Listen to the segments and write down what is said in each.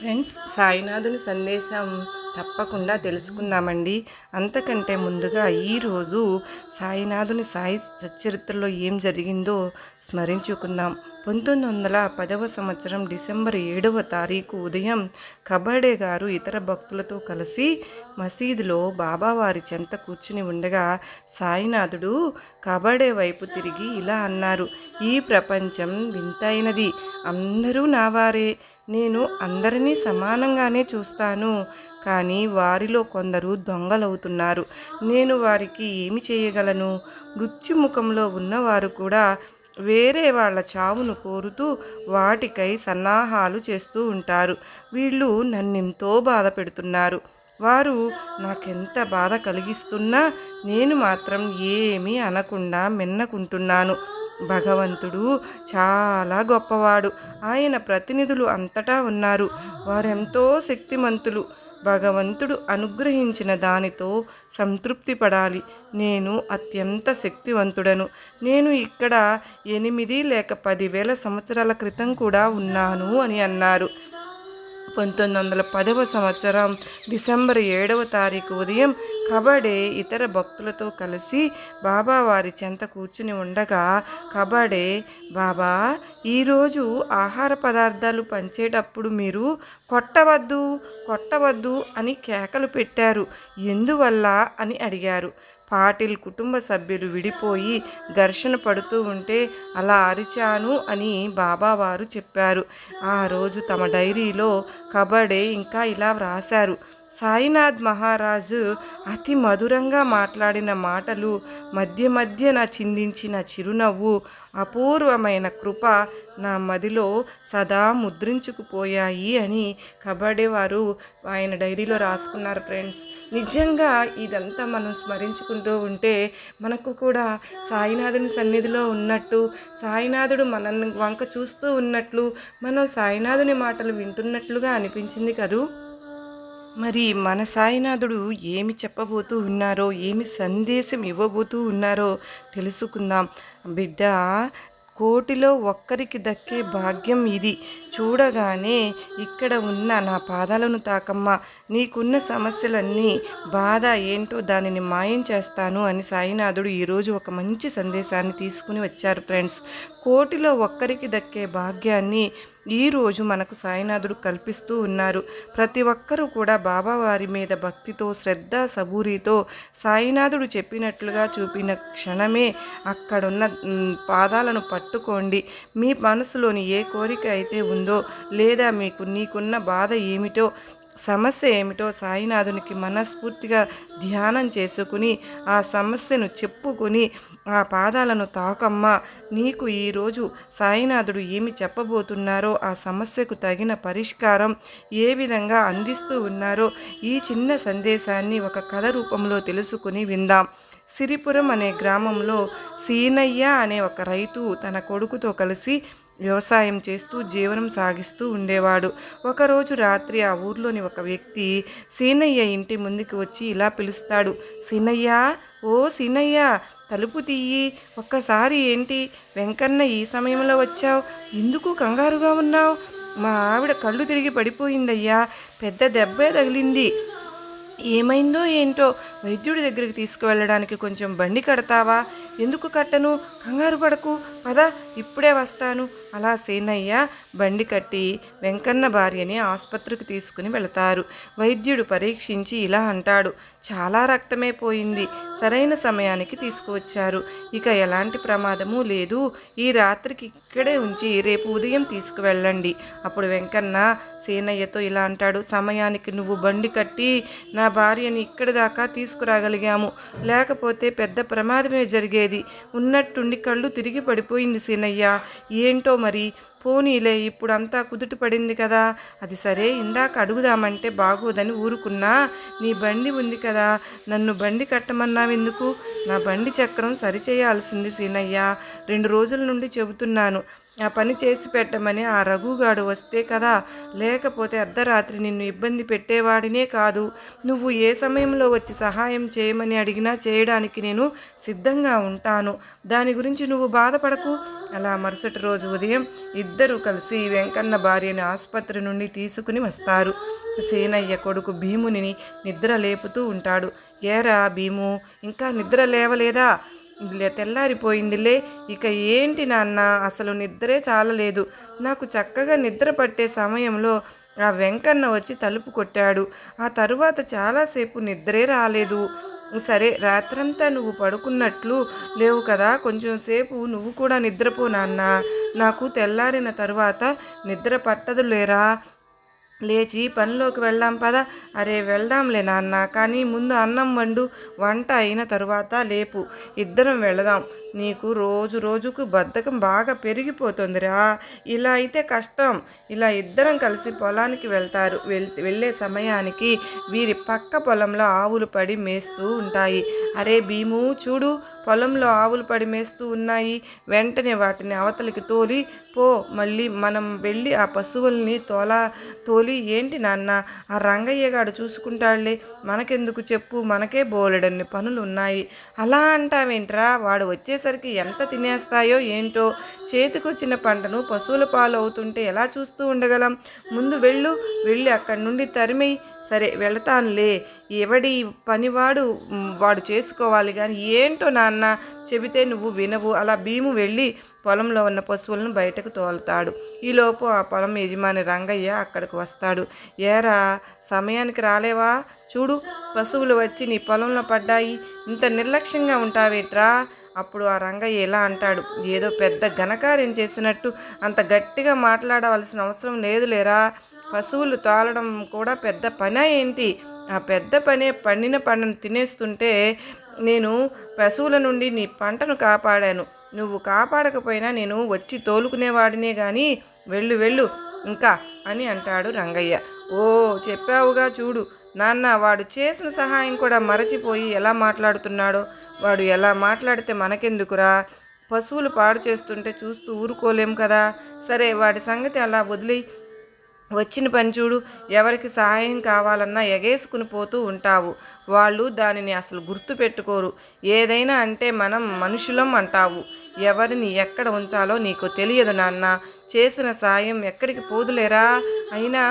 Friends సాయినాథుని సందేశం తప్పకుండా తెలుసుకుందామండి. అంతకంటే ముందుగా ఈరోజు సాయినాథుని సాయి సచ్చరిత్రలో ఏం జరిగిందో స్మరించుకుందాం. పంతొమ్మిది వందల పదవ సంవత్సరం డిసెంబర్ ఏడవ తారీఖు ఉదయం కబడే గారు ఇతర భక్తులతో కలిసి మసీదులో బాబావారి చెంత కూర్చుని ఉండగా సాయినాథుడు కబడే వైపు తిరిగి ఇలా అన్నారు ఈ ప్రపంచం వింతైనది. అందరూ నావారే. నేను అందరినీ సమానంగానే చూస్తాను. కానీ వారిలో కొందరు దొంగలవుతున్నారు. నేను వారికి ఏమి చేయగలను? మృత్యుముఖంలో ఉన్నవారు కూడా వేరే వాళ్ళ చావును కోరుతూ వాటికై సన్నాహాలు చేస్తూ ఉంటారు. వీళ్ళు నన్నెంతో బాధ పెడుతున్నారు. వారు నాకెంత బాధ కలిగిస్తున్నా నేను మాత్రం ఏమీ అనకుండా మిన్నకుంటున్నాను. భగవంతుడు చాలా గొప్పవాడు. ఆయన ప్రతినిధులు అంతటా ఉన్నారు. వారెంతో శక్తిమంతులు. భగవంతుడు అనుగ్రహించిన దానితో సంతృప్తి పడాలి. నేను అత్యంత శక్తివంతుడను. నేను ఇక్కడ ఎనిమిది లేక పదివేల సంవత్సరాల క్రితం కూడా ఉన్నాను అని అన్నారు. పంతొమ్మిది వందల పదవ సంవత్సరం డిసెంబర్ ఏడవ తారీఖు ఉదయం కబడే ఇతర భక్తులతో కలిసి బాబా వారి చెంత కూర్చుని ఉండగా కబడే బాబా ఈరోజు ఆహార పదార్థాలు పంచేటప్పుడు మీరు కొట్టవద్దు కొట్టవద్దు అని కేకలు పెట్టారు. ఎందువల్ల అని అడిగారు. పాటిల్ కుటుంబ సభ్యులు విడిపోయి ఘర్షణ పడుతూ ఉంటే అలా అరిచాను అని బాబావారు చెప్పారు. ఆ రోజు తమ డైరీలో కబడే ఇంకా ఇలా వ్రాశారు. సాయినాథ్ మహారాజు అతి మధురంగా మాట్లాడిన మాటలు మధ్య మధ్యన చిందించిన చిరునవ్వు అపూర్వమైన కృప నా మదిలో సదా ముద్రించుకుపోయాయి అని కబడ్డీ వారు ఆయన డైరీలో రాసుకున్నారు ఫ్రెండ్స్. నిజంగా ఇదంతా మనం స్మరించుకుంటూ ఉంటే మనకు కూడా సాయినాథుని సన్నిధిలో ఉన్నట్టు సాయినాథుడు మనల్ని వంక చూస్తూ ఉన్నట్లు మనం సాయినాథుని మాటలు వింటున్నట్లుగా అనిపించింది కదూ? మరి మన సాయినాథుడు ఏమి చెప్పబోతూ ఉన్నారో ఏమి సందేశం ఇవ్వబోతూ ఉన్నారో తెలుసుకుందాం. బిడ్డ కోటిలో ఒక్కరికి దక్కే భాగ్యం ఇది. చూడగానే ఇక్కడ ఉన్న నా పాదాలను తాకమ్మ. నీకున్న సమస్యలన్నీ బాధ ఏంటో దానిని మాయం చేస్తాను అని సాయినాథుడు ఈరోజు ఒక మంచి సందేశాన్ని తీసుకుని వచ్చారు ఫ్రెండ్స్. కోటిలో ఒక్కరికి దక్కే భాగ్యాన్ని ఈరోజు మనకు సాయినాథుడు కల్పిస్తూ ఉన్నారు. ప్రతి ఒక్కరూ కూడా బాబావారి మీద భక్తితో శ్రద్ధ సబూరితో సాయినాథుడు చెప్పినట్లుగా చూపిన క్షణమే అక్కడున్న పాదాలను పట్టుకోండి. మీ మనసులోని ఏ కోరిక అయితే ఉందో లేదా మీకు నీకున్న బాధ ఏమిటో సమస్య ఏమిటో సాయినాథునికి మనస్ఫూర్తిగా ధ్యానం చేసుకుని ఆ సమస్యను చెప్పుకొని ఆ పాదాలను తాకమ్మా నీకు ఈరోజు సాయినాథుడు ఏమి చెప్పబోతున్నారో ఆ సమస్యకు తగిన పరిష్కారం ఏ విధంగా అందిస్తూ ఉన్నారో ఈ చిన్న సందేశాన్ని ఒక కథ రూపంలో తెలుసుకుని విందాం. సిరిపురం అనే గ్రామంలో సీనయ్య అనే ఒక రైతు తన కొడుకుతో కలిసి వ్యవసాయం చేస్తూ జీవనం సాగిస్తూ ఉండేవాడు. ఒకరోజు రాత్రి ఆ ఊర్లోని ఒక వ్యక్తి సీనయ్య ఇంటి ముందుకు వచ్చి ఇలా పిలుస్తాడు. సీనయ్య ఓ సీనయ్య తలుపు తీయి ఒక్కసారి ఏంటి? వెంకన్న ఈ సమయంలో వచ్చావు? ఎందుకు కంగారుగా ఉన్నావు? మా ఆవిడ కళ్ళు తిరిగి పడిపోయిందయ్యా. పెద్ద దెబ్బే తగిలింది. ఏమైందో ఏంటో వైద్యుడి దగ్గరికి తీసుకువెళ్ళడానికి కొంచెం బండి కడతావా? ఎందుకు కట్టను? కంగారు పడకు. పద ఇప్పుడే వస్తాను. అలా సేనయ్య బండి కట్టి వెంకన్న భార్యని ఆసుపత్రికి తీసుకుని వెళతారు. వైద్యుడు పరీక్షించి ఇలా అంటాడు చాలా రక్తమే పోయింది. సరైన సమయానికి తీసుకువచ్చారు. ఇక ఎలాంటి ప్రమాదము లేదు. ఈ రాత్రికి ఇక్కడే ఉంచి రేపు ఉదయం తీసుకువెళ్ళండి. అప్పుడు వెంకన్న సీనయ్యతో ఇలా అంటాడు సమయానికి నువ్వు బండి కట్టి నా భార్యని ఇక్కడి దాకా తీసుకురాగలిగాము. లేకపోతే పెద్ద ప్రమాదమే జరిగేది. ఉన్నట్టుండి కళ్ళు తిరిగి పడిపోయింది సీనయ్య. ఏంటో మరి? పోనీలే ఇప్పుడు అంతా కుదుట పడింది కదా. అది సరే ఇందాక అడుగుదామంటే బాగోదని ఊరుకున్నా నీ బండి ఉంది కదా. నన్ను బండి కట్టమన్నావెందుకు? నా బండి చక్రం సరిచేయాల్సింది సీనయ్య. రెండు రోజుల నుండి చెబుతున్నాను. ఆ పని చేసి పెట్టమని ఆ రఘుగాడు వస్తే కదా లేకపోతే అర్ధరాత్రి నిన్ను ఇబ్బంది పెట్టేవాడినే కాదు. నువ్వు ఏ సమయంలో వచ్చి సహాయం చేయమని అడిగినా చేయడానికి నేను సిద్ధంగా ఉంటాను. దాని గురించి నువ్వు బాధపడకు. అలా మరుసటి రోజు ఉదయం ఇద్దరు కలిసి వెంకన్న భార్యని ఆసుపత్రి నుండి తీసుకుని వస్తారు. సేనయ్య కొడుకు భీముని నిద్ర లేపుతూ ఉంటాడు. ఏరా భీము ఇంకా నిద్ర లేవలేదా? తెల్లారిపోయిందిలే. ఇక ఏంటి నాన్న? అసలు నిద్రే చాలలేదు. నాకు చక్కగా నిద్ర పట్టే సమయంలో ఆ వెంకన్న వచ్చి తలుపు కొట్టాడు. ఆ తరువాత చాలాసేపు నిద్రే రాలేదు. సరే రాత్రంతా నువ్వు పడుకున్నట్లు లేవు కదా. కొంచెం సేపు నువ్వు కూడా నిద్రపో నాన్న. నాకు తెల్లారిన తరువాత నిద్ర పట్టదు లేరా లేచి పనిలోకి వెళ్దాం పదా. అరే వెళ్దాంలే నాన్న. కానీ ముందు అన్నం వండు. వంట అయిన తరువాత లేపు. ఇద్దరం వెళదాం. నీకు రోజు రోజుకు బద్ధకం బాగా పెరిగిపోతుందిరా. ఇలా అయితే కష్టం. ఇలా ఇద్దరం కలిసి పొలానికి వెళ్తారు. వెళ్ వెళ్ళే సమయానికి వీరి పక్క పొలంలో ఆవులు పడి మేస్తూ ఉంటాయి. అరే భీము చూడు పొలంలో ఆవులు పడి మేస్తూ ఉన్నాయి. వెంటనే వాటిని అవతలికి తోలి పో. మళ్ళీ మనం వెళ్ళి ఆ పశువుల్ని తోలా తోలి ఏంటి నాన్న? ఆ రంగయ్య గాడు చూసుకుంటాడులే. మనకెందుకు చెప్పు? మనకే బోలెడన్ని పనులు ఉన్నాయి అలా అంటావేంట్రా? వాడు వచ్చేసరికి ఎంత తినేస్తాయో ఏంటో చేతికొచ్చిన పంటను పశువుల పాలు అవుతుంటే ఎలా చూస్తూ ఉండగలం? ముందు వెళ్ళు వెళ్ళి అక్కడి నుండి తరిమి సరే వెళతానులే. ఎవడి పనివాడు వాడు చేసుకోవాలి కానీ ఏంటో నాన్న చెబితే నువ్వు వినవు. అలా భీము వెళ్ళి పొలంలో ఉన్న పశువులను బయటకు తోలుతాడు. ఈలోపు ఆ పొలం యజమాని రంగయ్య అక్కడికి వస్తాడు. ఏరా సమయానికి రాలేవా? చూడు పశువులు వచ్చి నీ పొలంలో పడ్డాయి. ఇంత నిర్లక్ష్యంగా ఉంటావేట్రా? అప్పుడు ఆ రంగయ్య ఎలా అంటాడు? ఏదో పెద్ద ఘనకార్యం చేసినట్టు అంత గట్టిగా మాట్లాడవలసిన అవసరం లేదులేరా? పశువులు తోలడం కూడా పెద్ద పని ఏంటి? ఆ పెద్ద పనే పండిన పంటను తినేస్తుంటే నేను పశువుల నుండి నీ పంటను కాపాడాను. నువ్వు కాపాడకపోయినా నేను వచ్చి తోలుకునేవాడినే కానీ వెళ్ళు వెళ్ళు ఇంకా అని అంటాడు రంగయ్య. ఓ చెప్పావుగా చూడు. నాన్న వాడు చేసిన సహాయం కూడా మరచిపోయి ఎలా మాట్లాడుతున్నాడో? వాడు ఎలా మాట్లాడితే మనకెందుకురా? పశువులు పాడు చేస్తుంటే చూస్తూ ఊరుకోలేం కదా? సరే వాడి సంగతి అలా వదిలి వచ్చిన పని చూడు ఎవరికి సహాయం కావాలన్నా ఎగేసుకుని పోతూ ఉంటావు. వాళ్ళు దానిని అసలు గుర్తు పెట్టుకోరు. ఏదైనా అంటే మనం మనుషులం అంటావు. ఎవరిని ఎక్కడ ఉంచాలో నీకు తెలియదు నాన్న. చేసిన సాయం ఎక్కడికి పోదులేరా? అయినా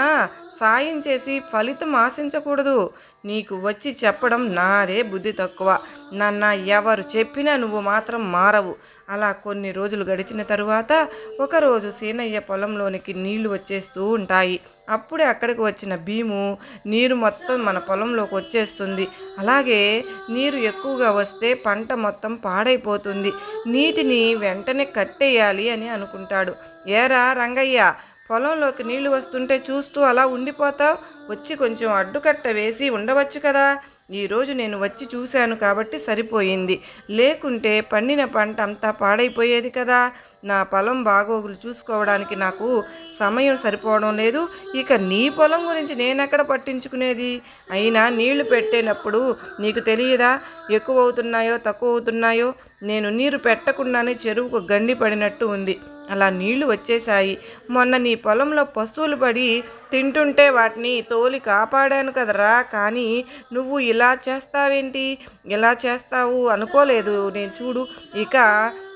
సాయం చేసి ఫలితం ఆశించకూడదు. నీకు వచ్చి చెప్పడం నాదే బుద్ధి తక్కువ. నాన్న ఎవరు చెప్పినా నువ్వు మాత్రం మారవు. అలా కొన్ని రోజులు గడిచిన తరువాత ఒకరోజు సీనయ్య పొలంలోనికి నీళ్ళు వచ్చేస్తూ ఉంటాయి. అప్పుడే అక్కడికి వచ్చిన భీము నీరు మొత్తం మన పొలంలోకి వచ్చేస్తుంది. అలాగే నీరు ఎక్కువగా వస్తే పంట మొత్తం పాడైపోతుంది. నీటిని వెంటనే కట్టేయాలి అని అనుకుంటాడు. ఏరా రంగయ్య పొలంలోకి నీళ్ళు వస్తుంటే చూస్తూ అలా ఉండిపోతావు. వచ్చి కొంచెం అడ్డుకట్ట వేసి ఉండవచ్చు కదా. ఈరోజు నేను వచ్చి చూశాను కాబట్టి సరిపోయింది. లేకుంటే పండిన పంట అంతా పాడైపోయేది కదా. నా పొలం బాగోగులు చూసుకోవడానికి నాకు సమయం సరిపోవడం లేదు. ఇక నీ పొలం గురించి నేనెక్కడ పట్టించుకునేది? అయినా నీళ్ళు పెట్టేటప్పుడు నీకు తెలియదా? ఎక్కువ అవుతున్నాయో తక్కువ అవుతున్నాయో నేను నీరు పెట్టకుండానే చెరువుకు గండి పడినట్టు ఉంది. అలా నీళ్ళు వచ్చేశాయి. మొన్న నీ పొలంలో పశువులు పడి తింటుంటే వాటిని తోలి కాపాడాను కదరా. కానీ నువ్వు ఇలా చేస్తావేంటి? ఇలా చేస్తావు అనుకోలేదు. నేను చూడు ఇక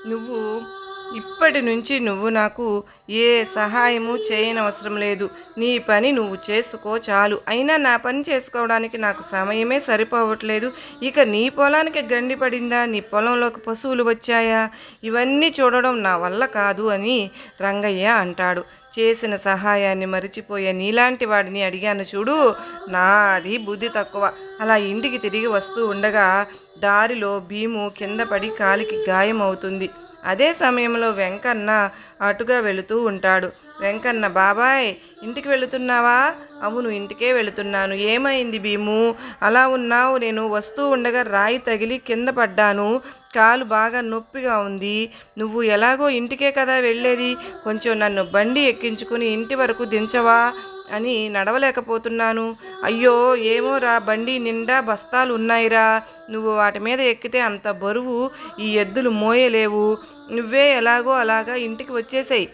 నువ్వు ఇప్పటి నుంచి నువ్వు నాకు ఏ సహాయము చేయనవసరం లేదు. నీ పని నువ్వు చేసుకో చాలు. అయినా నా పని చేసుకోవడానికి నాకు సమయమే సరిపోవట్లేదు. ఇక నీ పొలానికి గండి పడిందా? నీ పొలంలోకి పశువులు వచ్చాయా? ఇవన్నీ చూడడం నా వల్ల కాదు అని రంగయ్య అంటాడు. చేసిన సహాయాన్ని మరిచిపోయే నీలాంటి వాడిని అడిగాను చూడు. నాది బుద్ధి తక్కువ. అలా ఇంటికి తిరిగి వస్తూ ఉండగా దారిలో భీము కింద పడి కాలికి గాయం అవుతుంది అదే సమయంలో వెంకన్న అటుగా వెళుతూ ఉంటాడు. వెంకన్న బాబాయ్ ఇంటికి వెళుతున్నావా? అవును ఇంటికే వెళుతున్నాను. ఏమైంది భీము? అలా ఉన్నావు నేను వస్తూ ఉండగా రాయి తగిలి కింద పడ్డాను. కాలు బాగా నొప్పిగా ఉంది. నువ్వు ఎలాగో ఇంటికే కదా వెళ్ళేది. కొంచెం నన్ను బండి ఎక్కించుకుని ఇంటి వరకు దించవా? అని నడవలేకపోతున్నాను. అయ్యో ఏమోరా బండి నిండా బస్తాలు ఉన్నాయిరా నువ్వు వాటి మీద ఎక్కితే అంత బరువు ఈ ఎద్దులు మోయలేవు. నువ్వే ఎలాగో అలాగా ఇంటికి వచ్చేసాయి.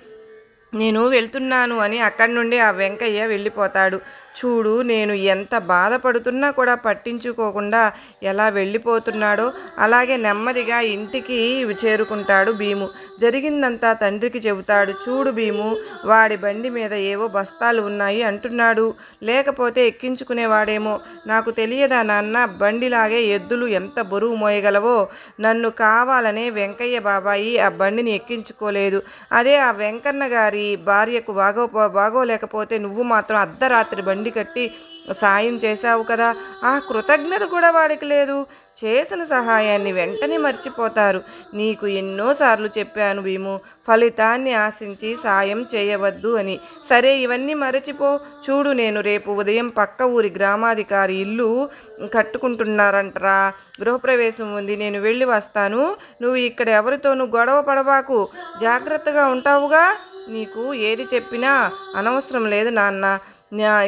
నేను వెళ్తున్నాను అని అక్కడి నుండి ఆ వెంకయ్య వెళ్ళిపోతాడు. చూడు నేను ఎంత బాధపడుతున్నా కూడా పట్టించుకోకుండా ఎలా వెళ్ళిపోతున్నాడో. అలాగే నెమ్మదిగా ఇంటికి చేరుకుంటాడు భీము. జరిగిందంతా తండ్రికి చెబుతాడు. చూడు భీము వాడి బండి మీద ఏవో బస్తాలు ఉన్నాయి అంటున్నాడు. లేకపోతే ఎక్కించుకునేవాడేమో. నాకు తెలియదా నాన్న బండిలాగే ఎద్దులు ఎంత బరువు మోయగలవో. నన్ను కావాలనే వెంకయ్య బాబాయి ఆ బండిని ఎక్కించుకోలేదు. అదే ఆ వెంకన్న గారి భార్యకు బాగో బాగోలేకపోతే నువ్వు మాత్రం అర్ధరాత్రి బండి కట్టి సాయం చేశావు కదా ఆ కృతజ్ఞత కూడా వాడికి లేదు. చేసిన సహాయాన్ని వెంటనే మర్చిపోతారు. నీకు ఎన్నోసార్లు చెప్పాను భీము ఫలితాన్ని ఆశించి సాయం చేయవద్దు అని. సరే ఇవన్నీ మరచిపో. చూడు నేను రేపు ఉదయం పక్క ఊరి గ్రామాధికారి ఇల్లు కట్టుకుంటున్నారంటరా. గృహప్రవేశం ఉంది నేను వెళ్ళి వస్తాను. నువ్వు ఇక్కడ ఎవరితోనూ గొడవ పడవాకు జాగ్రత్తగా ఉంటావుగా. నీకు ఏది చెప్పినా అనవసరం లేదు నాన్న.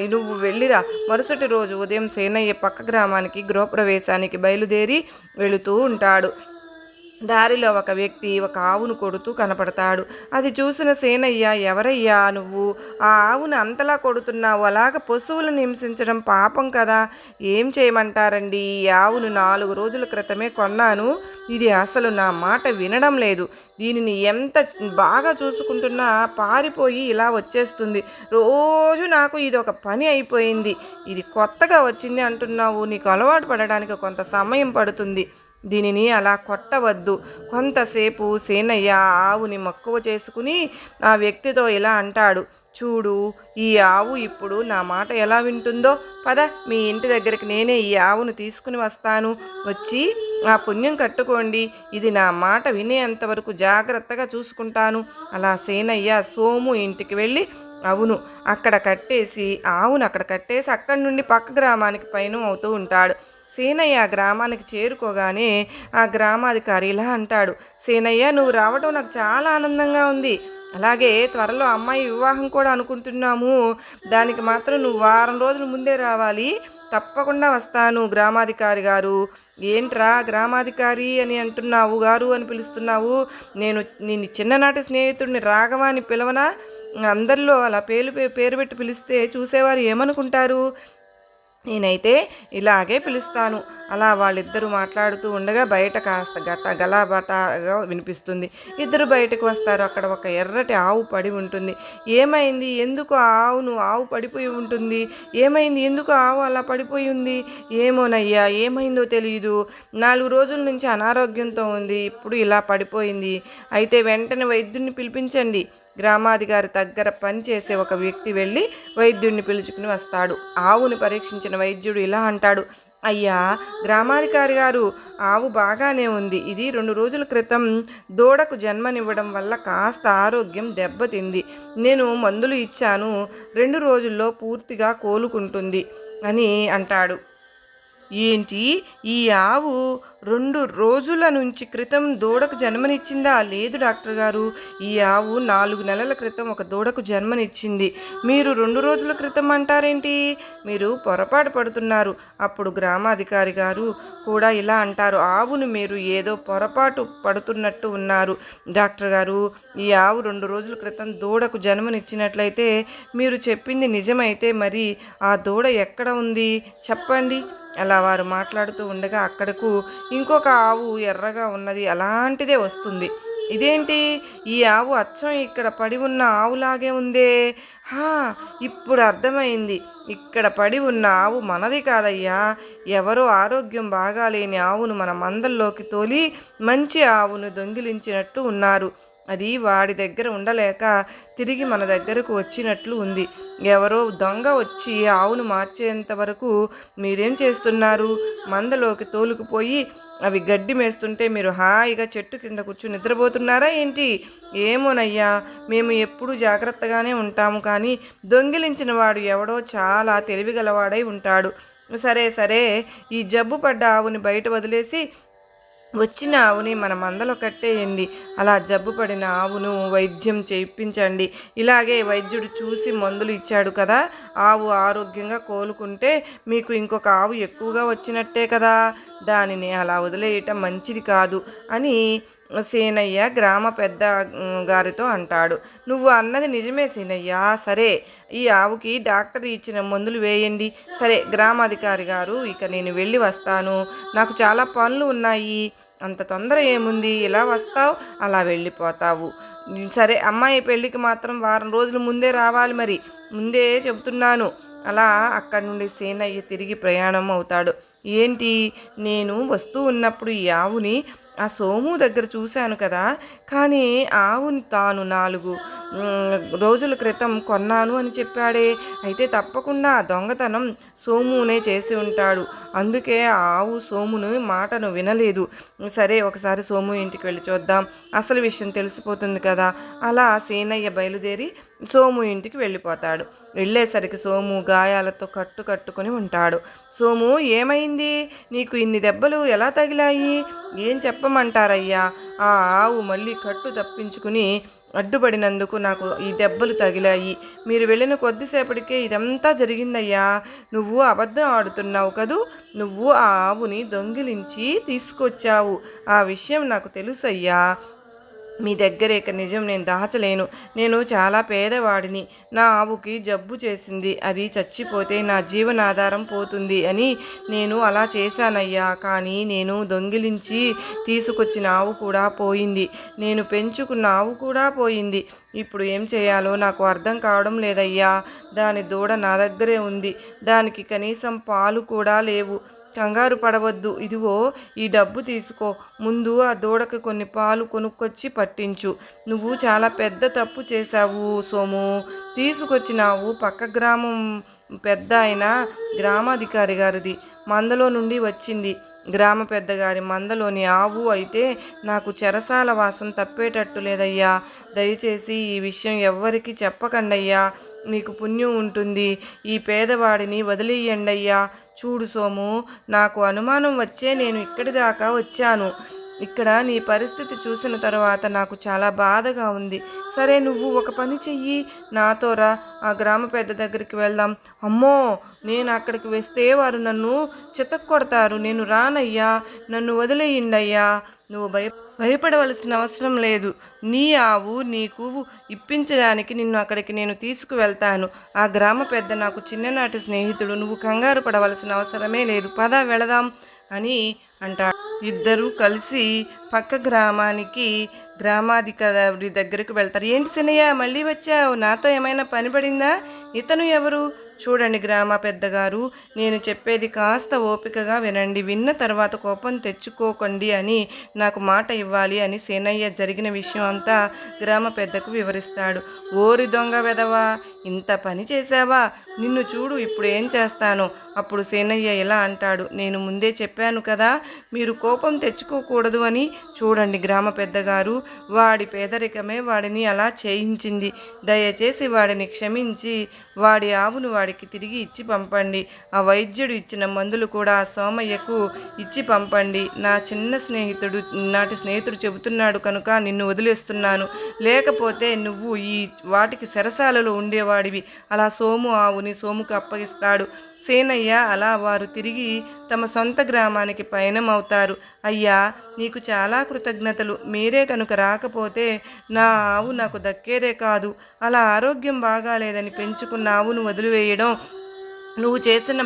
నువ్వు వెళ్ళిరా. మరుసటి రోజు ఉదయం సేనయ్య పక్క గ్రామానికి గృహప్రవేశానికి బయలుదేరి వెళుతూ ఉంటాడు. దారిలో ఒక వ్యక్తి ఒక ఆవును కొడుతూ కనపడతాడు. అది చూసిన సేనయ్య ఎవరయ్యా నువ్వు? ఆ ఆవును అంతలా కొడుతున్నావు. అలాగ పశువులను హింసించడం పాపం కదా. ఏం చేయమంటారండి? ఈ ఆవును నాలుగు రోజుల క్రితమే కొన్నాను. ఇది అసలు నా మాట వినడం లేదు. దీనిని ఎంత బాగా చూసుకుంటున్నా పారిపోయి ఇలా వచ్చేస్తుంది. రోజు నాకు ఇది ఒక పని అయిపోయింది. ఇది కొత్తగా వచ్చింది అంటున్నావు. నీకు అలవాటు పడడానికి కొంత సమయం పడుతుంది. దీనిని అలా కొట్టవద్దు. కొంతసేపు సేనయ్య ఆవుని మక్కువ చేసుకుని ఆ వ్యక్తితో ఇలా అంటాడు. చూడు ఈ ఆవు ఇప్పుడు నా మాట ఎలా వింటుందో? పద మీ ఇంటి దగ్గరికి నేనే ఈ ఆవును తీసుకుని వస్తాను. వచ్చి ఆ పుణ్యం కట్టుకోండి. ఇది నా మాట వినేంతవరకు జాగ్రత్తగా చూసుకుంటాను. అలా సేనయ్య సోము ఇంటికి వెళ్ళి అవును అక్కడ కట్టేసి ఆవును అక్కడ కట్టేసి అక్కడి నుండి పక్క గ్రామానికి పయనం అవుతూ ఉంటాడు. సీనయ్య ఆ గ్రామానికి చేరుకోగానే ఆ గ్రామాధికారి ఇలా అంటాడు సీనయ్య నువ్వు రావడం నాకు చాలా ఆనందంగా ఉంది. అలాగే త్వరలో అమ్మాయి వివాహం కూడా అనుకుంటున్నాము. దానికి మాత్రం నువ్వు వారం రోజుల ముందే రావాలి. తప్పకుండా వస్తాను గ్రామాధికారి గారు. ఏంట్రా గ్రామాధికారి అని అంటున్నావు గారు అని పిలుస్తున్నావు. నేను నేను చిన్ననాటి స్నేహితుడిని రాఘవాని పిలవన? పిలవనా అందరిలో అలా పేరు పేరు పెట్టి పిలిస్తే చూసేవారు ఏమనుకుంటారు? నేనైతే ఇలాగే పిలుస్తాను. అలా వాళ్ళిద్దరూ మాట్లాడుతూ ఉండగా బయట కాస్త గట్ట గలాబటాగా వినిపిస్తుంది. ఇద్దరు బయటకు వస్తారు. అక్కడ ఒక ఎర్రటి ఆవు పడి ఉంటుంది. ఏమైంది? ఎందుకు ఆ ఆవును ఆవు పడిపోయి ఉంటుంది? ఏమైంది? ఎందుకు ఆవు అలా పడిపోయి ఉంది? ఏమోనయ్యా ఏమైందో తెలియదు నాలుగు రోజుల నుంచి అనారోగ్యంతో ఉంది. ఇప్పుడు ఇలా పడిపోయింది. అయితే వెంటనే వైద్యుడిని పిలిపించండి. గ్రామాధికారి దగ్గర పనిచేసే ఒక వ్యక్తి వెళ్ళి వైద్యుడిని పిలుచుకుని వస్తాడు. ఆవుని పరీక్షించిన వైద్యుడు ఇలా అంటాడు అయ్యా గ్రామాధికారి గారు ఆవు బాగానే ఉంది. ఇది రెండు రోజుల క్రితం దూడకు జన్మనివ్వడం వల్ల కాస్త ఆరోగ్యం దెబ్బతింది. నేను మందులు ఇచ్చాను. రెండు రోజుల్లో పూర్తిగా కోలుకుంటుంది అని అంటాడు. ఏంటి ఈ ఆవు రెండు రోజుల నుంచి క్రితం దూడకు జన్మనిచ్చిందా? లేదు డాక్టర్ గారు. ఈ ఆవు నాలుగు నెలల క్రితం ఒక దూడకు జన్మనిచ్చింది. మీరు రెండు రోజుల క్రితం అంటారేంటి? మీరు పొరపాటు పడుతున్నారు. అప్పుడు గ్రామాధికారి గారు కూడా ఇలా అంటారు. ఆవును మీరు ఏదో పొరపాటు పడుతున్నట్టు ఉన్నారు. డాక్టర్ గారు ఈ ఆవు రెండు రోజుల క్రితం దూడకు జన్మనిచ్చినట్లయితే మీరు చెప్పింది నిజమైతే మరి ఆ దూడ ఎక్కడ ఉంది? చెప్పండి. అలా వారు మాట్లాడుతూ ఉండగా అక్కడకు ఇంకొక ఆవు ఎర్రగా ఉన్నది. అలాంటిదే వస్తుంది. ఇదేంటి? ఈ ఆవు అచ్చం ఇక్కడ పడి ఉన్న ఆవులాగే ఉందే? హా ఇప్పుడు అర్థమైంది. ఇక్కడ పడి ఉన్న ఆవు మనది కాదయ్యా. ఎవరో ఆరోగ్యం బాగాలేని ఆవును మన మందల్లోకి తోలి మంచి ఆవును దొంగిలించినట్టు ఉన్నారు. అది వాడి దగ్గర ఉండలేక తిరిగి మన దగ్గరకు వచ్చినట్లు ఉంది. ఎవరో దొంగ వచ్చి ఆవును మార్చేంత వరకు మీరేం చేస్తున్నారు? మందలోకి తోలుకుపోయి అవి గడ్డి మేస్తుంటే మీరు హాయిగా చెట్టు కింద కూర్చుని నిద్రపోతున్నారా ఏంటి? ఏమోనయ్యా మేము ఎప్పుడూ జాగ్రత్తగానే ఉంటాము కానీ దొంగిలించిన వాడు ఎవడో చాలా తెలివిగలవాడై ఉంటాడు. సరే సరే ఈ జబ్బు పడ్డ ఆవుని బయట వదిలేసి వచ్చిన ఆవుని మన మందలో కట్టేయండి. అలా జబ్బు పడిన ఆవును వైద్యం చేయించండి. ఇలాగే వైద్యుడు చూసి మందులు ఇచ్చాడు కదా. ఆవు ఆరోగ్యంగా కోలుకుంటే మీకు ఇంకొక ఆవు ఎక్కువగా వచ్చినట్టే కదా. దానిని అలా వదిలేయటం మంచిది కాదు అని సీనయ్య గ్రామ పెద్ద గారితో అంటాడు. నువ్వు అన్నది నిజమే సీనయ్య. సరే ఈ ఆవుకి డాక్టర్ ఇచ్చిన మందులు వేయండి. సరే గ్రామాధికారి గారు ఇక నేను వెళ్ళి వస్తాను. నాకు చాలా పనులు ఉన్నాయి. అంత తొందర ఏముంది? ఇలా వస్తావు? అలా వెళ్ళిపోతావు. సరే అమ్మాయి పెళ్ళికి మాత్రం వారం రోజులు ముందే రావాలి మరి. ముందే చెబుతున్నాను. అలా అక్కడి నుండి సేనయ్య తిరిగి ప్రయాణం అవుతాడు. ఏంటి? నేను వస్తూ ఉన్నప్పుడు ఈ ఆవుని ఆ సోము దగ్గర చూశాను కదా కానీ ఆవుని తాను నాలుగు రోజుల క్రితం కొన్నాను అని చెప్పాడే. అయితే తప్పకుండా ఆ దొంగతనం సోమునే చేసి ఉంటాడు. అందుకే ఆ ఆవు సోమును మాటను వినలేదు. సరే ఒకసారి సోము ఇంటికి వెళ్ళి చూద్దాం. అసలు విషయం తెలిసిపోతుంది కదా. అలా సీనయ్య బయలుదేరి సోము ఇంటికి వెళ్ళిపోతాడు. వెళ్ళేసరికి సోము గాయాలతో కట్టు కట్టుకొని ఉంటాడు. సోము ఏమైంది? నీకు ఇన్ని దెబ్బలు ఎలా తగిలాయి? ఏం చెప్పమంటారయ్యా? ఆ ఆవు మళ్ళీ కట్టు తప్పించుకుని అడ్డుపడినందుకు నాకు ఈ దెబ్బలు తగిలాయి. మీరు వెళ్ళిన కొద్దిసేపటికే ఇదంతా జరిగిందయ్యా. నువ్వు అబద్ధం ఆడుతున్నావు కదూ? నువ్వు ఆ ఆవుని దొంగిలించి తీసుకొచ్చావు. ఆ విషయం నాకు తెలుసయ్యా. మీ దగ్గర ఇక నిజం నేను దాచలేను. నేను చాలా పేదవాడిని. నా ఆవుకి జబ్బు చేసింది. అది చచ్చిపోతే నా జీవనాధారం పోతుంది అని నేను అలా చేశానయ్యా. కానీ నేను దొంగిలించి తీసుకొచ్చిన ఆవు కూడా పోయింది. నేను పెంచుకున్న ఆవు కూడా పోయింది. ఇప్పుడు ఏం చేయాలో నాకు అర్థం కావడం లేదయ్యా. దాని దూడ నా దగ్గరే ఉంది. దానికి కనీసం పాలు కూడా లేవు. కంగారు పడవద్దు. ఇదిగో ఈ డబ్బు తీసుకో. ముందు ఆ దూడకి కొన్ని పాలు కొనుక్కొచ్చి పట్టించు. నువ్వు చాలా పెద్ద తప్పు చేశావు సోము. తీసుకొచ్చినావు పక్క గ్రామం పెద్ద ఆయన గ్రామాధికారి గారిది. మందలో నుండి వచ్చింది. గ్రామ పెద్దగారి మందలోని ఆవు అయితే నాకు చెరసాల వాసన తప్పేటట్టు లేదయ్యా. దయచేసి ఈ విషయం ఎవ్వరికీ చెప్పకండయ్యా. మీకు పుణ్యం ఉంటుంది. ఈ పేదవాడిని వదిలేయండయ్యా చూడు సోము నాకు అనుమానం వచ్చే నేను ఇక్కడి దాకా వచ్చాను. ఇక్కడ నీ పరిస్థితి చూసిన తర్వాత నాకు చాలా బాధగా ఉంది. సరే నువ్వు ఒక పని చెయ్యి. నాతో రా. ఆ గ్రామ పెద్ద దగ్గరికి వెళ్దాం. అమ్మో నేను అక్కడికి వస్తే వారు నన్ను చితక్కొడతారు. నేను రానయ్యా. నన్ను వదిలేయండయ్యా. నువ్వు భయ భయపడవలసిన అవసరం లేదు. నీ ఆవు నీకు ఇప్పించడానికి నిన్ను అక్కడికి నేను తీసుకువెళ్తాను. ఆ గ్రామ పెద్ద నాకు చిన్ననాటి స్నేహితుడు నువ్వు కంగారు పడవలసిన అవసరమే లేదు. పద వెళదాం అని అంటాడు. ఇద్దరు కలిసి పక్క గ్రామానికి గ్రామాధికారి దగ్గరికి వెళ్తారు. ఏంటి సినయ్య మళ్ళీ వచ్చావు? నాతో ఏమైనా పని పడిందా? ఇతను ఎవరు? చూడండి గ్రామ పెద్దగారు నేను చెప్పేది కాస్త ఓపికగా వినండి. విన్న తర్వాత కోపం తెచ్చుకోకండి అని నాకు మాట ఇవ్వాలి అని సేనయ్య జరిగిన విషయం అంతా గ్రామ పెద్దకు వివరిస్తాడు. ఓరి దొంగ వెదవా ఇంత పని చేశావా? నిన్ను చూడు ఇప్పుడు ఏం చేస్తాను. అప్పుడు సేనయ్య ఇలా అంటాడు నేను ముందే చెప్పాను కదా మీరు కోపం తెచ్చుకోకూడదు అని. చూడండి గ్రామ పెద్దగారు వాడి పేదరికమే వాడిని అలా చేయించింది. దయచేసి వాడిని క్షమించి వాడి ఆవును వాడికి తిరిగి ఇచ్చి పంపండి. ఆ వైద్యుడు ఇచ్చిన మందులు కూడా ఆ సోమయ్యకు ఇచ్చి పంపండి. నా చిన్న స్నేహితుడు నాటి స్నేహితుడు చెబుతున్నాడు కనుక నిన్ను వదిలేస్తున్నాను. లేకపోతే నువ్వు ఈ వాటికి సెరసాలలో ఉండేవాడివి అలా సోము ఆవుని సోముకు అప్పగిస్తాడు. సేనయ్య అలా వారు తిరిగి తమ సొంత గ్రామానికి పయనమవుతారు. అయ్యా నీకు చాలా కృతజ్ఞతలు. మీరే కనుక రాకపోతే నా ఆవు నాకు దక్కేదే కాదు. అలా ఆరోగ్యం బాగాలేదని పెంచుకున్న ఆవును వదిలివేయడం నువ్వు చేసిన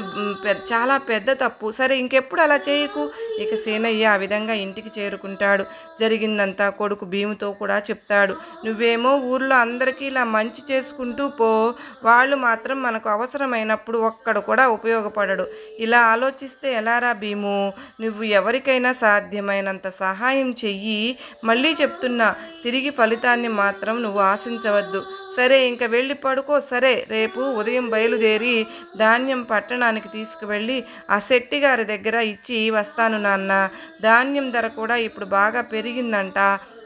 చాలా పెద్ద తప్పు. సరే ఇంకెప్పుడు అలా చేయకు. ఇక సేనయ్య ఆ విధంగా ఇంటికి చేరుకుంటాడు. జరిగిందంతా కొడుకు భీముతో కూడా చెప్తాడు. నువ్వేమో ఊర్లో అందరికీ ఇలా మంచి చేసుకుంటూ పో. వాళ్ళు మాత్రం మనకు అవసరమైనప్పుడు ఒక్కడు కూడా ఉపయోగపడడు. ఇలా ఆలోచిస్తే ఎలారా భీము? నువ్వు ఎవరికైనా సాధ్యమైనంత సహాయం చెయ్యి. మళ్ళీ చెప్తున్నా తిరిగి ఫలితాన్ని మాత్రం నువ్వు ఆశించవద్దు. సరే ఇంకా వెళ్ళి పడుకో. సరే రేపు ఉదయం బయలుదేరి ధాన్యం పట్టణానికి తీసుకువెళ్ళి ఆ శెట్టి గారి దగ్గర ఇచ్చి వస్తాను నాన్న. ధాన్యం ధర కూడా ఇప్పుడు బాగా పెరిగిందంట.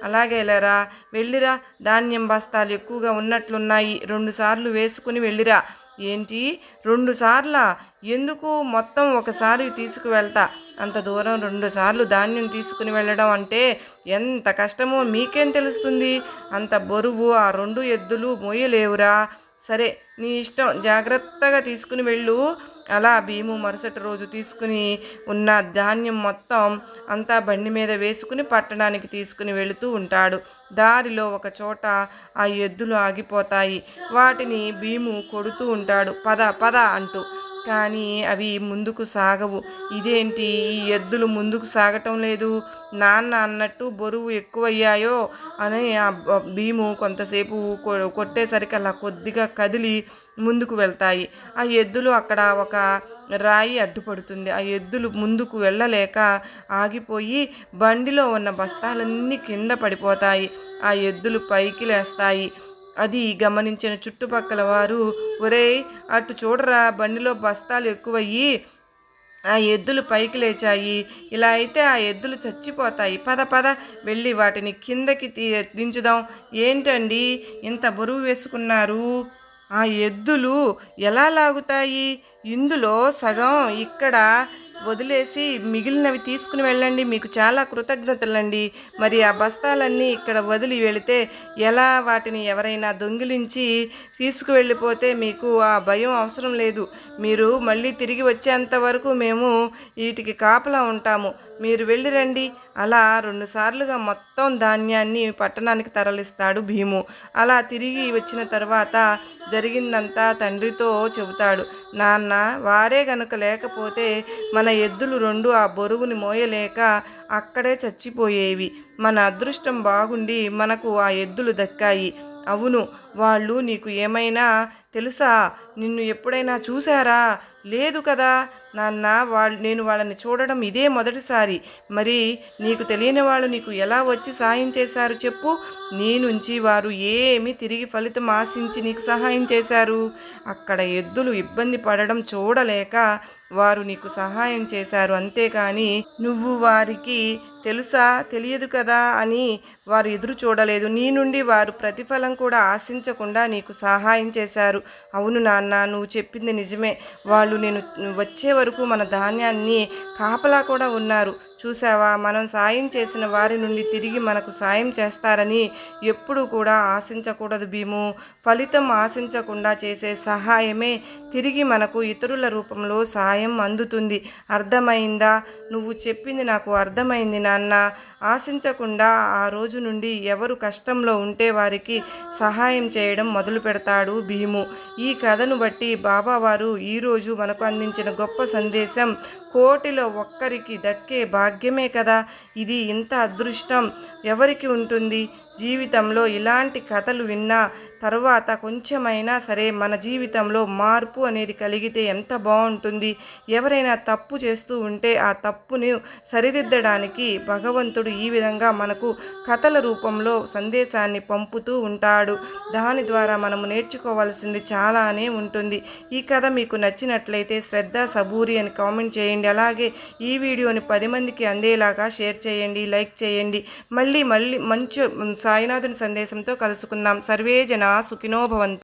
అలాగేలేరా వెళ్ళిరా. ధాన్యం బస్తాలు ఎక్కువగా ఉన్నట్లున్నాయి. రెండు సార్లు వేసుకుని వెళ్ళిరా. ఏంటి? రెండు సార్ల ఎందుకు మొత్తం ఒకసారి తీసుకువెళ్తా? అంత దూరం రెండు సార్లు ధాన్యం తీసుకుని వెళ్ళడం అంటే ఎంత కష్టమో మీకేం తెలుస్తుంది? అంత బరువు ఆ రెండు ఎద్దులు మోయలేవురా? సరే నీ ఇష్టం. జాగ్రత్తగా తీసుకుని వెళ్ళు. అలా భీము మరుసటి రోజు తీసుకుని ఉన్న ధాన్యం మొత్తం అంతా బండి మీద వేసుకుని పట్టణానికి తీసుకుని వెళుతూ ఉంటాడు. దారిలో ఒక చోట ఆ ఎద్దులు ఆగిపోతాయి. వాటిని భీము కొడుతూ ఉంటాడు. పద పద అంటూ. కానీ అవి ముందుకు సాగవు. ఇదేంటి? ఈ ఎద్దులు ముందుకు సాగటం లేదు. నాన్న అన్నట్టు బరువు ఎక్కువయ్యాయో అని ఆ భీము కొంతసేపు కొ- కొట్టేసరికి అలా కొద్దిగా కదిలి ముందుకు వెళ్తాయి. ఆ ఎద్దులు అక్కడ ఒక రాయి అడ్డుపడుతుంది. ఆ ఎద్దులు ముందుకు వెళ్ళలేక ఆగిపోయి బండిలో ఉన్న బస్తాలన్నీ కింద పడిపోతాయి. ఆ ఎద్దులు పైకి లేస్తాయి. అది గమనించిన చుట్టుపక్కల వారు ఒరేయ్ అటు చూడరా బండిలో బస్తాలు ఎక్కువయ్యి ఆ ఎద్దులు పైకి లేచాయి. ఇలా అయితే ఆ ఎద్దులు చచ్చిపోతాయి. పద పద వెళ్ళి వాటిని కిందకి తీ దించుదాం. ఏంటండి ఇంత బరువు వేసుకున్నారు? ఆ ఎద్దులు ఎలా లాగుతాయి? ఇందులో సగం ఇక్కడ వదిలేసి మిగిలినవి తీసుకుని వెళ్ళండి. మీకు చాలా కృతజ్ఞతలండి. మరి ఆ బస్తాలన్నీ ఇక్కడ వదిలి వెళితే ఎలా వాటిని ఎవరైనా దొంగిలించి తీసుకువెళ్ళిపోతే మీకు ఆ భయం అవసరం లేదు. మీరు మళ్ళీ తిరిగి వచ్చేంత వరకు మేము వీటికి కాపలా ఉంటాము. మీరు వెళ్ళి రండి. అలా రెండుసార్లుగా మొత్తం ధాన్యాన్ని పట్టణానికి తరలిస్తాడు భీము. అలా తిరిగి వచ్చిన తర్వాత జరిగిందంతా తండ్రితో చెబుతాడు. నాన్న వారే గనుక లేకపోతే మన ఎద్దులు రెండు ఆ బరువుని మోయలేక అక్కడే చచ్చిపోయేవి. మన అదృష్టం బాగుండి మనకు ఆ ఎద్దులు దక్కాయి. అవును వాళ్ళు నీకు ఏమైనా తెలుసా? నిన్ను ఎప్పుడైనా చూశారా? లేదు కదా? నాన్న వాళ్ళు నేను వాళ్ళని చూడడం ఇదే మొదటిసారి. మరి నీకు తెలియని వాళ్ళు నీకు ఎలా వచ్చి సహాయం చేశారు చెప్పు. నీ నుంచి వారు ఏమి తిరిగి ఫలితం ఆశించి నీకు సహాయం చేశారు. అక్కడ ఎద్దులు ఇబ్బంది పడడం చూడలేక వారు నీకు సహాయం చేశారు. అంతేకాని నువ్వు వారికి తెలుసా? తెలియదు కదా అని వారు ఎదురు చూడలేదు. నీ నుండి వారు ప్రతిఫలం కూడా ఆశించకుండా నీకు సహాయం చేశారు. అవును నాన్న నువ్వు చెప్పింది నిజమే. వాళ్ళు నేను వచ్చే వరకు మన ధాన్యాన్ని కాపలా కూడా ఉన్నారు. చూసావా మనం సాయం చేసిన వారి నుండి తిరిగి మనకు సాయం చేస్తారని ఎప్పుడూ కూడా ఆశించకూడదు భీము. ఫలితం ఆశించకుండా చేసే సహాయమే తిరిగి మనకు ఇతరుల రూపంలో సాయం అందుతుంది. అర్థమైందా? నువ్వు చెప్పింది నాకు అర్థమైంది నాన్న ఆశించకుండా ఆ రోజు నుండి ఎవరు కష్టంలో ఉంటే వారికి సహాయం చేయడం మొదలు పెడతాడు భీము. ఈ కథను బట్టి బాబావారు ఈరోజు మనకు అందించిన గొప్ప సందేశం కోటిలో ఒక్కరికి దక్కే భాగ్యమే కదా? ఇది ఇంత అదృష్టం ఎవరికి ఉంటుంది? జీవితంలో ఇలాంటి కథలు విన్నా తర్వాత కొంచెమైనా సరే మన జీవితంలో మార్పు అనేది కలిగితే ఎంత బాగుంటుంది? ఎవరైనా తప్పు చేస్తూ ఉంటే ఆ తప్పుని సరిదిద్దడానికి భగవంతుడు ఈ విధంగా మనకు కథల రూపంలో సందేశాన్ని పంపుతూ ఉంటాడు. దాని ద్వారా మనము నేర్చుకోవాల్సింది చాలానే ఉంటుంది. ఈ కథ మీకు నచ్చినట్లయితే శ్రద్ధ సబూరి అని కామెంట్ చేయండి. అలాగే ఈ వీడియోని పది మందికి అందేలాగా షేర్ చేయండి లైక్ చేయండి. మళ్ళీ మళ్ళీ మంచి సాయినాథుని సందేశంతో కలుసుకుందాం. సర్వే జన సుఖినో భవంతు.